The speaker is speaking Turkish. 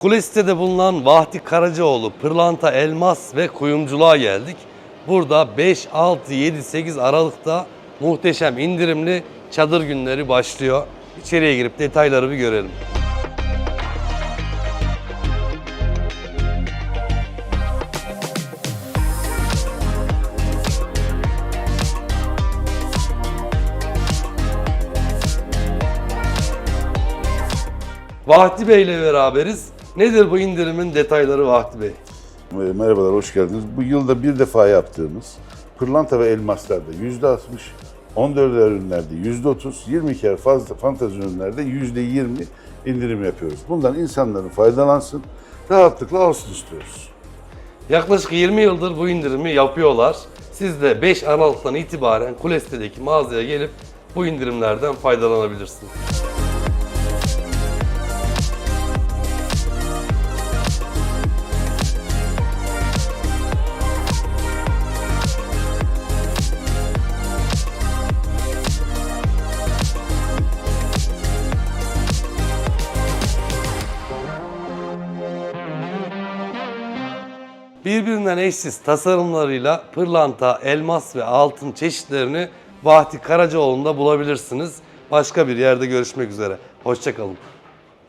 Kulesite'de bulunan Vahdi Karacaoğlu pırlanta, elmas ve kuyumculuğa geldik. Burada 5, 6, 7, 8 Aralık'ta muhteşem indirimli çadır günleri başlıyor. İçeriye girip detayları bir görelim. Vahdi Bey ile beraberiz. Nedir bu indirimin detayları Vahdi Bey? E, Merhabalar, hoş geldiniz. Bu yılda bir defa yaptığımız pırlanta ve elmaslarda yüzde 60, 14 ürünlerde yüzde 30, 20 kere fazla fantezi ürünlerde yüzde 20 indirim yapıyoruz. Bundan insanların faydalansın, rahatlıkla alsın istiyoruz. Yaklaşık 20 yıldır bu indirimi yapıyorlar. Siz de 5 Aralık'tan itibaren Kuleste'deki mağazaya gelip bu indirimlerden faydalanabilirsiniz. Birbirinden eşsiz tasarımlarıyla pırlanta, elmas ve altın çeşitlerini Vahdi Karacaoğlu'nda bulabilirsiniz. Başka bir yerde görüşmek üzere. Hoşçakalın.